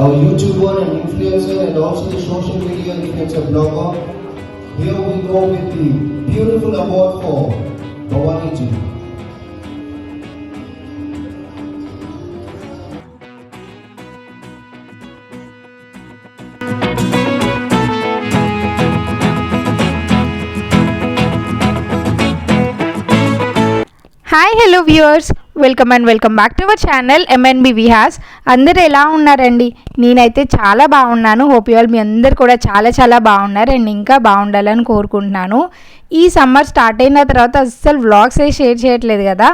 a YouTuber and influencer and also the social media influencer blogger. Here we go with the beautiful award for Bhavaniji. Hi, hello viewers. Welcome and welcome back to our channel MNB Vihas అందరు ఎలా ఉన్నారండి? నేనైతే చాలా బాగున్నాను. Hope you all మీ అందరు కూడా చాలా చాలా బాగున్నారు అండ్ ఇంకా బాగుండాలని కోరుకుంటున్నాను. ఈ సమ్మర్ స్టార్ట్ అయిన తర్వాత అస్సలు వ్లాగ్స్ ఏ షేర్ చేయట్లేదు కదా.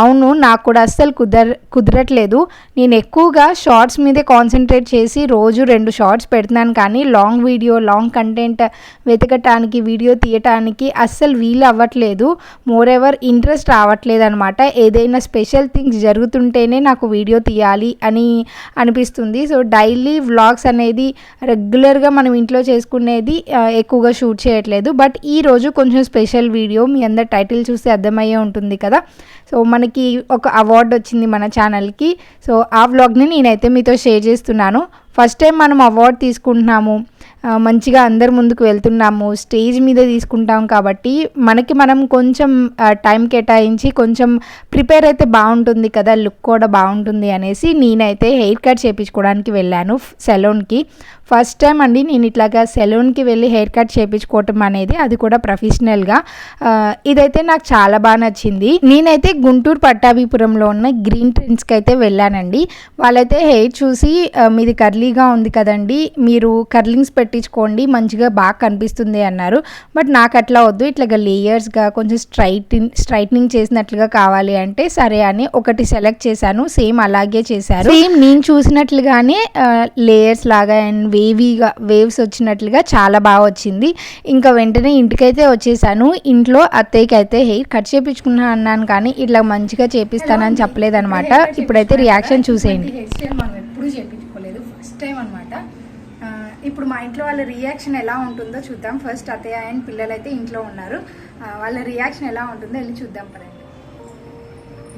అవును నాకు కూడా అస్సలు కుదర కుదరట్లేదు. నేను ఎక్కువగా షార్ట్స్ మీదే కాన్సన్ట్రేట్ చేసి రోజు రెండు షార్ట్స్ పెడుతున్నాను కానీ లాంగ్ వీడియో లాంగ్ కంటెంట్ వెతకటానికి వీడియో తీయటానికి అస్సలు వీలు అవ్వట్లేదు. మోర్ ఎవర్ ఇంట్రెస్ట్ రావట్లేదు అనమాట ఏదైనా స్పెషల్ థింగ్స్ జరుగుతుంటేనే నాకు వీడియో తీయాలి అని అనిపిస్తుంది. సో డైలీ వ్లాగ్స్ అనేది రెగ్యులర్గా మనం ఇంట్లో చేసుకునేది ఎక్కువగా షూట్ చేయట్లేదు. బట్ ఈ రోజు కొంచెం స్పెషల్ వీడియో మీ అందరు టైటిల్ చూస్తే అర్థమయ్యే ఉంటుంది కదా. సో మనకి ఒక అవార్డు వచ్చింది మన ఛానల్కి సో ఆ వ్లాగ్ని నేనైతే మీతో షేర్ చేస్తున్నాను. ఫస్ట్ టైం మనం అవార్డు తీసుకుంటున్నాము. మంచిగా అందరి ముందుకు వెళ్తున్నాము స్టేజ్ మీద తీసుకుంటాం కాబట్టి మనకి మనం కొంచెం టైం కేటాయించి కొంచెం ప్రిపేర్ అయితే బాగుంటుంది కదా లుక్ కూడా బాగుంటుంది అనేసి నేనైతే హెయిర్ కట్ చేయించుకోవడానికి వెళ్ళాను సెలూన్కి. ఫస్ట్ టైం అండి నేను ఇట్లాగా సెలూన్కి వెళ్ళి హెయిర్ కట్ చేయించుకోవటం అనేది అది కూడా ప్రొఫెషనల్గా. ఇదైతే నాకు చాలా బాగా నచ్చింది. నేనైతే గుంటూరు పట్టాభిపురంలో ఉన్న గ్రీన్ ట్రెండ్స్కి అయితే వెళ్ళానండి. వాళ్ళైతే హెయిర్ చూసి మీది కర్లీగా ఉంది కదండి మీరు కర్లింగ్స్ పెట్టించుకోండి మంచిగా బాగా కనిపిస్తుంది అన్నారు. బట్ నాకు అట్లా వద్దు ఇట్లాగా లేయర్స్గా కొంచెం స్ట్రైటింగ్ స్ట్రైట్నింగ్ చేసినట్లుగా కావాలి అంటే సరే అని ఒకటి సెలెక్ట్ చేశాను సేమ్ అలాగే చేశారు. సేమ్ నేను చూసినట్లుగానే లేయర్స్ లాగా అండ్ వేవీగా వేవ్స్ వచ్చినట్లుగా చాలా బాగా వచ్చింది. ఇంకా వెంటనే ఇంటికైతే వచ్చేసాను. ఇంట్లో అత్తయ్యకి అయితే హెయిర్ కట్ చేయించుకున్నా అన్నాను కానీ ఇట్లా మంచిగా చేపిస్తానని చెప్పలేదన్నమాట. ఇప్పుడైతే రియాక్షన్ చూసేయండి. హెయిర్ స్టైల్ మనం ఎప్పుడూ చేయించుకోలేదు ఫస్ట్ టైం అనమాట ఇప్పుడు మా ఇంట్లో వాళ్ళ రియాక్షన్ ఎలా ఉంటుందో చూద్దాం. ఫస్ట్ అత్తయ్య అండ్ పిల్లలు అయితే ఇంట్లో ఉన్నారు. వాళ్ళ రియాక్షన్ ఎలా ఉంటుందో వెళ్ళి చూద్దాం పదండి.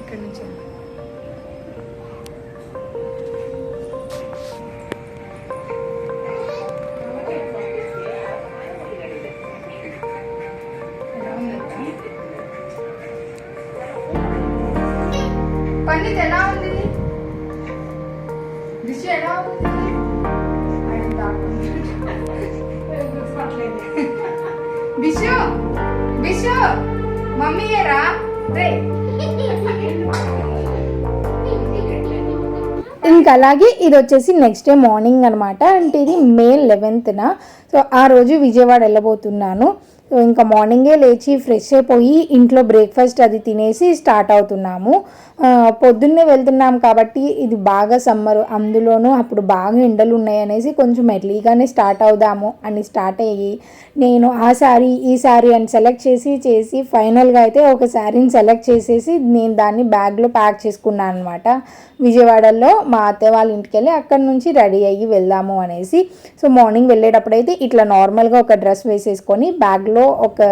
ఇక్కడ నుంచి పండిత్ ఎలా ఉంది? మమ్మీ రే ఇంకా అలాగే ఇది వచ్చేసి నెక్స్ట్ డే మార్నింగ్ అనమాట అంటే ఇది మే లెవెన్త్న సో ఆ రోజు విజయవాడ వెళ్ళబోతున్నాను. ఇంకా మార్నింగే లేచి ఫ్రెష్ అయిపోయి ఇంట్లో బ్రేక్ఫాస్ట్ అది తినేసి స్టార్ట్ అవుతున్నాము. పొద్దున్నే వెళ్తున్నాం కాబట్టి ఇది బాగా సమ్మర్. అందులోనూ అప్పుడు బాగా ఎండలు ఉన్నాయి అనేసి కొంచెం ఎర్లీగానే స్టార్ట్ అవుదాము అని స్టార్ట్ అయ్యి నేను ఆ శారీ ఈ శారీ అని సెలెక్ట్ చేసి చేసి ఫైనల్గా అయితే ఒక శారీని సెలెక్ట్ చేసేసి నేను దాన్ని బ్యాగ్లో ప్యాక్ చేసుకున్నాను అనమాట విజయవాడలో మా అత్తే వాళ్ళ ఇంటికి వెళ్ళి అక్కడ నుంచి రెడీ అయ్యి వెళ్దాము అనేసి. సో మార్నింగ్ వెళ్ళేటప్పుడు అయితే ఇట్లా నార్మల్గా ఒక డ్రెస్ వేసేసుకొని బ్యాగ్లో ఒక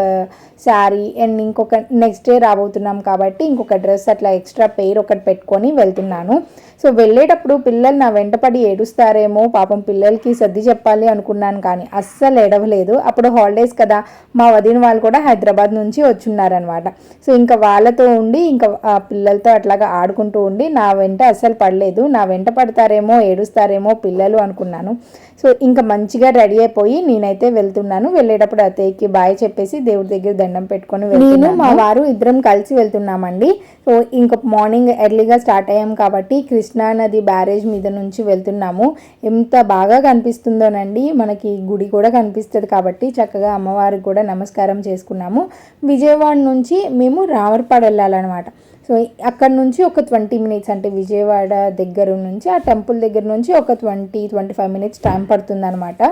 శారీ అండ్ ఇంకొక నెక్స్ట్ డే రాబోతున్నాం కాబట్టి ఇంకొక డ్రెస్ అట్లా ఎక్స్ట్రా పెయిర్ ఒకటి పెట్టుకొని వెళ్తున్నాను. సో వెళ్ళేటప్పుడు పిల్లలు నా వెంటపడి ఏడుస్తారేమో పాపం పిల్లలకి సర్ది చెప్పాలి అనుకున్నాను కానీ అస్సలు ఏడవలేదు. అప్పుడు హాలిడేస్ కదా మా వదిన వాళ్ళు కూడా హైదరాబాద్ నుంచి వచ్చున్నారనమాట. సో ఇంకా వాళ్ళతో ఉండి ఇంకా పిల్లలతో అట్లాగా ఆడుకుంటూ ఉండి నా వెంట అస్సలు పడలేదు. నా వెంట పడతారేమో ఏడుస్తారేమో పిల్లలు అనుకున్నాను. సో ఇంకా మంచిగా రెడీ అయిపోయి నేనైతే వెళ్తున్నాను. వెళ్ళేటప్పుడు అత్తయ్యకి బాయ్ చెప్పేసి దేవుడి దగ్గర దండం పెట్టుకొని నేను మా వారు ఇద్దరం కలిసి వెళ్తున్నామండి. సో ఇంకా మార్నింగ్ ఎర్లీగా స్టార్ట్ అయ్యాం కాబట్టి కృష్ణా నది బ్యారేజ్ మీద నుంచి వెళ్తున్నాము. ఎంత బాగా కనిపిస్తుందోనండి. మనకి గుడి కూడా కనిపిస్తుంది కాబట్టి చక్కగా అమ్మవారికి కూడా నమస్కారం చేసుకున్నాము. విజయవాడ నుంచి మేము రావర్పాడు వెళ్ళాలన్నమాట. సో అక్కడ నుంచి ఒక ట్వంటీ మినిట్స్ అంటే విజయవాడ దగ్గర నుంచి ఆ టెంపుల్ దగ్గర నుంచి ఒక twenty twenty five minutes time పడుతుంది అనమాట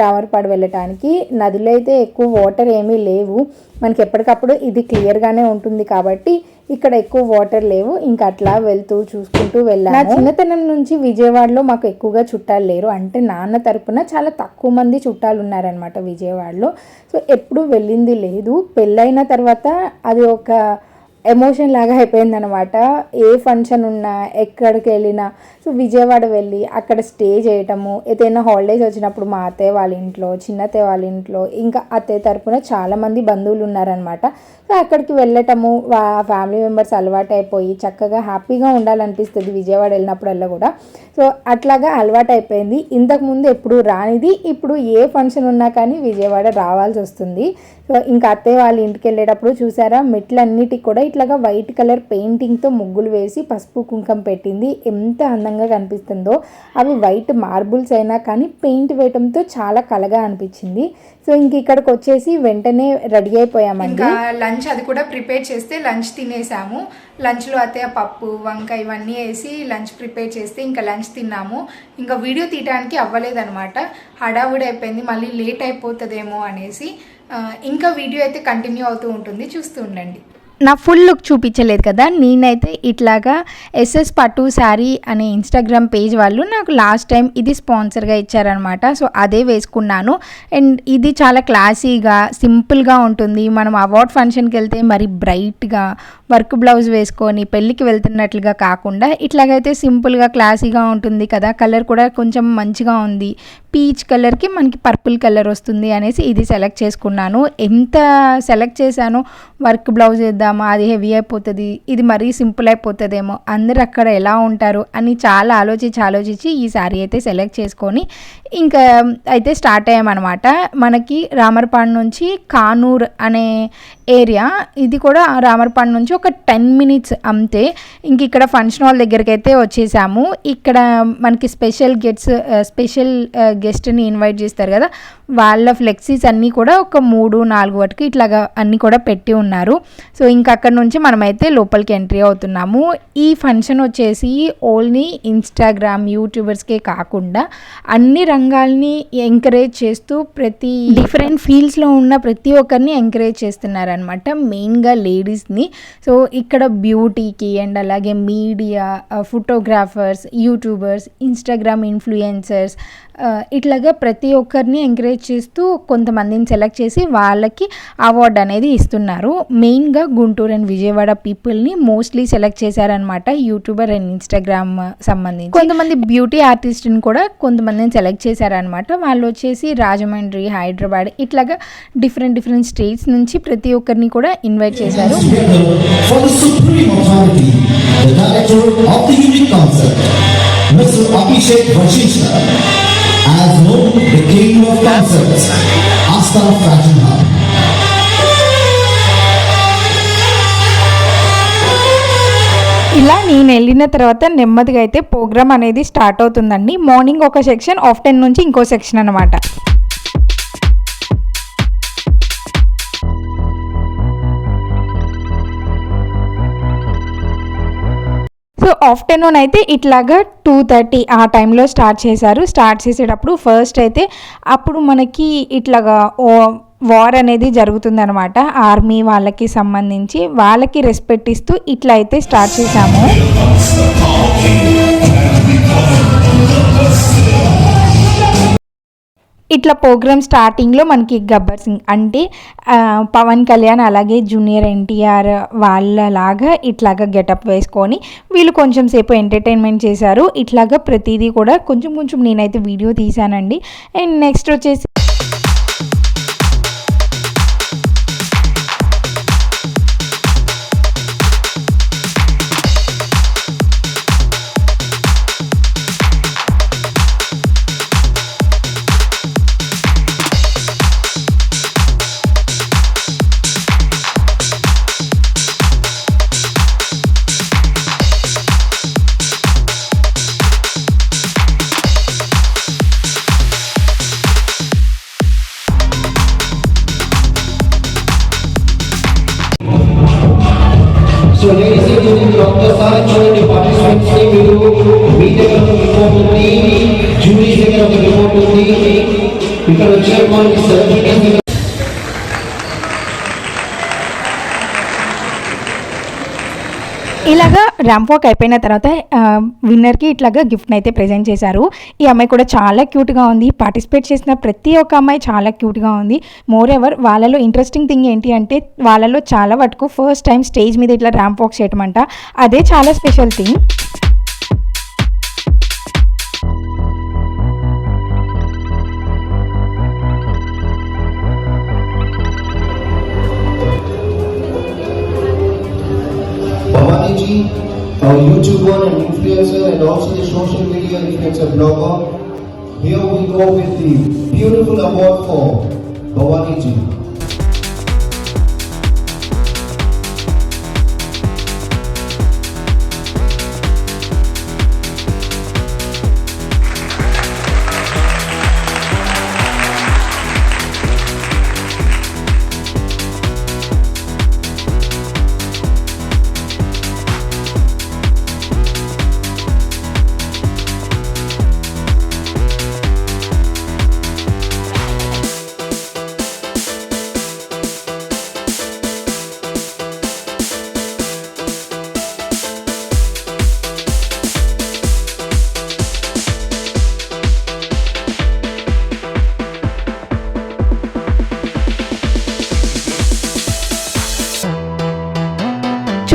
రామర్పాడు వెళ్ళటానికి. నదిలో అయితే ఎక్కువ వాటర్ ఏమీ లేవు. మనకి ఎప్పటికప్పుడు ఇది క్లియర్గానే ఉంటుంది కాబట్టి ఇక్కడ ఎక్కువ వాటర్ లేవు. ఇంకా అట్లా వెళ్తూ చూసుకుంటూ వెళ్ళాను నా చిన్నతనం నుంచి విజయవాడలో మాకు ఎక్కువగా చుట్టాలు లేరు. అంటే నాన్న తరపున చాలా తక్కువ మంది చుట్టాలు ఉన్నారనమాట విజయవాడలో. సో ఎప్పుడు వెళ్ళింది లేదు. పెళ్ళైన తర్వాత అది ఒక ఎమోషన్ లాగా అయిపోయింది అనమాట ఏ ఫంక్షన్ ఉన్నా ఎక్కడికి వెళ్ళినా. సో విజయవాడ వెళ్ళి అక్కడ స్టే చేయటము ఏదైనా హాలిడేస్ వచ్చినప్పుడు మా అత్తయ్య వాళ్ళ ఇంట్లో చిన్నత్తయ్య వాళ్ళ ఇంట్లో ఇంకా అత్తయ్య తరపున చాలామంది బంధువులు ఉన్నారనమాట సో అక్కడికి వెళ్ళటము వా ఫ్యామిలీ మెంబర్స్ అలవాటు అయిపోయి చక్కగా హ్యాపీగా ఉండాలనిపిస్తుంది విజయవాడ వెళ్ళినప్పుడల్లా కూడా. సో అట్లాగా అలవాటు అయిపోయింది ఇంతకుముందు ఎప్పుడు రానిది ఇప్పుడు ఏ ఫంక్షన్ ఉన్నా కానీ విజయవాడ రావాల్సి వస్తుంది సో ఇంకా అత్తయ్య వాళ్ళ ఇంటికి వెళ్ళేటప్పుడు చూసారా మెట్లన్నిటికి కూడా ఇట్లాగా వైట్ కలర్ పెయింటింగ్తో ముగ్గులు వేసి పసుపు కుంకం పెట్టింది. ఎంత అందంగా కనిపిస్తుందో. అవి వైట్ మార్బుల్స్ అయినా కానీ పెయింట్ వేయటంతో చాలా కలగా అనిపించింది. సో ఇంక ఇక్కడికి వచ్చేసి వెంటనే రెడీ అయిపోయామండి. లంచ్ అది కూడా ప్రిపేర్ చేస్తే లంచ్ తినేసాము. లంచ్లో అయితే పప్పు వంకాయ ఇవన్నీ వేసి లంచ్ ప్రిపేర్ చేస్తే ఇంకా లంచ్ తిన్నాము. ఇంకా వీడియో తీయడానికి అవ్వలేదన్నమాట. హడావుడి అయిపోయింది. మళ్ళీ లేట్ అయిపోతుందేమో అనేసి ఇంకా వీడియో అయితే కంటిన్యూ అవుతూ ఉంటుంది. చూస్తూ ఉండండి. నా ఫుల్ లుక్ చూపించలేదు కదా. నేనైతే ఇట్లాగా ఎస్ఎస్ పట్టు శారీ అనే ఇన్స్టాగ్రామ్ పేజ్ వాళ్ళు నాకు లాస్ట్ టైం ఇది స్పాన్సర్గా ఇచ్చారనమాట సో అదే వేసుకున్నాను. అండ్ ఇది చాలా క్లాసీగా సింపుల్గా ఉంటుంది. మనం అవార్డ్ ఫంక్షన్కి వెళ్తే మరి బ్రైట్గా వర్క్ బ్లౌజ్ వేసుకొని పెళ్ళికి వెళ్తున్నట్లుగా కాకుండా ఇట్లాగైతే సింపుల్గా క్లాసీగా ఉంటుంది కదా. కలర్ కూడా కొంచెం మంచిగా ఉంది. పీచ్ కలర్కి మనకి పర్పుల్ కలర్ వస్తుంది అనేసి ఇది సెలెక్ట్ చేసుకున్నాను. ఎంత సెలెక్ట్ చేశాను వర్క్ బ్లౌజ్ వేద్దామా అది హెవీ అయిపోతుంది ఇది మరీ సింపుల్ అయిపోతుందేమో అందరు అక్కడ ఎలా ఉంటారు అని చాలా ఆలోచించి ఆలోచించి ఈ శారీ అయితే సెలెక్ట్ చేసుకొని ఇంకా అయితే స్టార్ట్ అయ్యామన్నమాట. మనకి రామర్పాడు నుంచి కానూర్ అనే ఏరియా ఇది కూడా రామర్పాడు నుంచి ఒక టెన్ మినిట్స్ అంతే. ఇంక ఇక్కడ ఫంక్షన్ హాల్ దగ్గరికి అయితే వచ్చేసాము. ఇక్కడ మనకి స్పెషల్ గెట్స్ స్పెషల్ గెస్ట్ని ఇన్వైట్ చేస్తారు కదా. వాళ్ళ ఫ్లెక్సీస్ అన్నీ కూడా ఒక మూడు నాలుగు వాటికి ఇట్లాగా అన్నీ కూడా పెట్టి ఉన్నారు. సో ఇంక అక్కడ నుంచి మనమైతే లోపలికి ఎంట్రీ అవుతున్నాము. ఈ ఫంక్షన్ వచ్చేసి ఓన్లీ ఇన్స్టాగ్రామ్ యూట్యూబర్స్కే కాకుండా అన్ని రంగాల్ని ఎంకరేజ్ చేస్తూ ప్రతి డిఫరెంట్ ఫీల్డ్స్లో ఉన్న ప్రతి ఒక్కరిని ఎంకరేజ్ అనమాట మెయిన్గా లేడీస్ని సో ఇక్కడ బ్యూటీకి అండ్ అలాగే media photographers YouTubers Instagram influencers ఇట్లాగా ప్రతి ఒక్కరిని ఎంకరేజ్ చేస్తూ కొంతమందిని సెలెక్ట్ చేసి వాళ్ళకి అవార్డు అనేది ఇస్తున్నారు. మెయిన్గా గుంటూరు అండ్ విజయవాడ పీపుల్ని మోస్ట్లీ సెలెక్ట్ చేశారనమాట యూట్యూబర్ అండ్ ఇన్స్టాగ్రామ్ సంబంధించి. కొంతమంది బ్యూటీ ఆర్టిస్ట్ని కూడా కొంతమందిని సెలెక్ట్ చేశారనమాట వాళ్ళు వచ్చేసి రాజమండ్రి హైదరాబాద్ ఇట్లాగా డిఫరెంట్ డిఫరెంట్ స్టేట్స్ నుంచి ప్రతి ఒక్కరిని కూడా ఇన్వైట్ చేశారు. ఇలా నేను వెళ్ళిన తర్వాత నెమ్మదిగా అయితే ప్రోగ్రామ్ అనేది స్టార్ట్ అవుతుందండి. మార్నింగ్ ఒక సెక్షన్ ఆఫ్టర్ నుంచి ఇంకో సెక్షన్ అనమాట ఆఫ్టర్నూన్ అయితే ఇట్లాగా టూ థర్టీ ఆ టైంలో స్టార్ట్ చేశారు. స్టార్ట్ చేసేటప్పుడు ఫస్ట్ అయితే అప్పుడు మనకి ఇట్లాగా ఓ వార్ అనేది జరుగుతుందనమాట ఆర్మీ వాళ్ళకి సంబంధించి వాళ్ళకి రెస్పెక్ట్ ఇస్తూ ఇట్లా అయితే స్టార్ట్ చేశాము. ఇట్లా ప్రోగ్రామ్ స్టార్టింగ్లో మనకి గబ్బర్ సింగ్ అంటే పవన్ కళ్యాణ్ అలాగే జూనియర్ ఎన్టీఆర్ వాళ్ళలాగా ఇట్లాగా గెటప్ వేసుకొని వీళ్ళు కొంచెం సేపు ఎంటర్టైన్మెంట్ చేశారు. ఇట్లాగా ప్రతిదీ కూడా కొంచెం కొంచెం నేనైతే వీడియో తీశానండి. అండ్ నెక్స్ట్ వచ్చేసి ర్యాంప్ వాక్ అయిపోయిన తర్వాత విన్నర్కి ఇట్లాగా గిఫ్ట్ని అయితే ప్రజెంట్ చేశారు. ఈ అమ్మాయి కూడా చాలా క్యూట్గా ఉంది. పార్టిసిపేట్ చేసిన ప్రతి ఒక్క అమ్మాయి చాలా క్యూట్గా ఉంది. మోర్ ఎవర్ వాళ్ళలో ఇంట్రెస్టింగ్ థింగ్ ఏంటి అంటే వాళ్ళలో చాలా వరకు ఫస్ట్ టైం స్టేజ్ మీద ఇట్లా ర్యాంప్ వాక్ చేయటం అంట. అదే చాలా special thing a YouTuber and influencer and also the social media influencer blogger. Here we go with the beautiful award for Bhavani ji.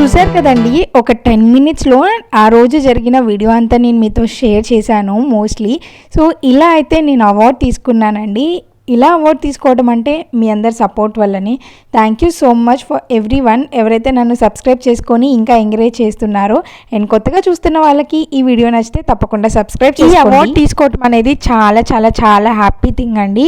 చూశారు కదండి ఒక టెన్ మినిట్స్లో ఆ రోజు జరిగిన వీడియో అంతా నేను మీతో షేర్ చేశాను మోస్ట్లీ సో ఇలా అయితే నేను అవార్డ్ తీసుకున్నానండి. ఇలా అవార్డ్ తీసుకోవడం అంటే మీ అందరి సపోర్ట్ వల్లనే. Thank you so much for everyone ఎవరైతే నన్ను సబ్స్క్రైబ్ చేసుకొని ఇంకా ఎంకరేజ్ చేస్తున్నారో అండ్ కొత్తగా చూస్తున్న వాళ్ళకి ఈ వీడియో నచ్చితే తప్పకుండా సబ్స్క్రైబ్ చేసి అవార్డ్ తీసుకోవడం అనేది చాలా చాలా చాలా హ్యాపీ థింగ్ అండి.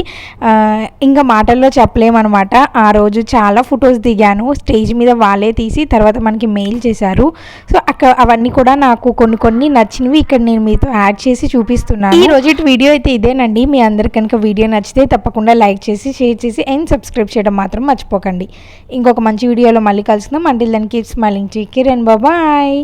ఇంకా మాటల్లో చెప్పలేమన్నమాట. ఆ రోజు చాలా ఫొటోస్ దిగాను. స్టేజ్ మీద వాళ్ళే తీసి తర్వాత మనకి మెయిల్ చేశారు. సో అక్కడ అవన్నీ కూడా నాకు కొన్ని కొన్ని నచ్చినవి ఇక్కడ నేను మీతో యాడ్ చేసి చూపిస్తున్నాను. ఈ రోజు వీడియో అయితే ఇదేనండి. మీ అందరికి కనుక వీడియో నచ్చితే తప్పకుండా లైక్ చేసి షేర్ చేసి అండ్ సబ్స్క్రైబ్ చేయడం మాత్రం మర్చిపోకండి. ఇంకొక మంచి వీడియోలో మళ్ళీ కలుసుకుందాం. అంటిల్ దానికి స్మైలింగ్ టీ కిరణ్ బాబాయ్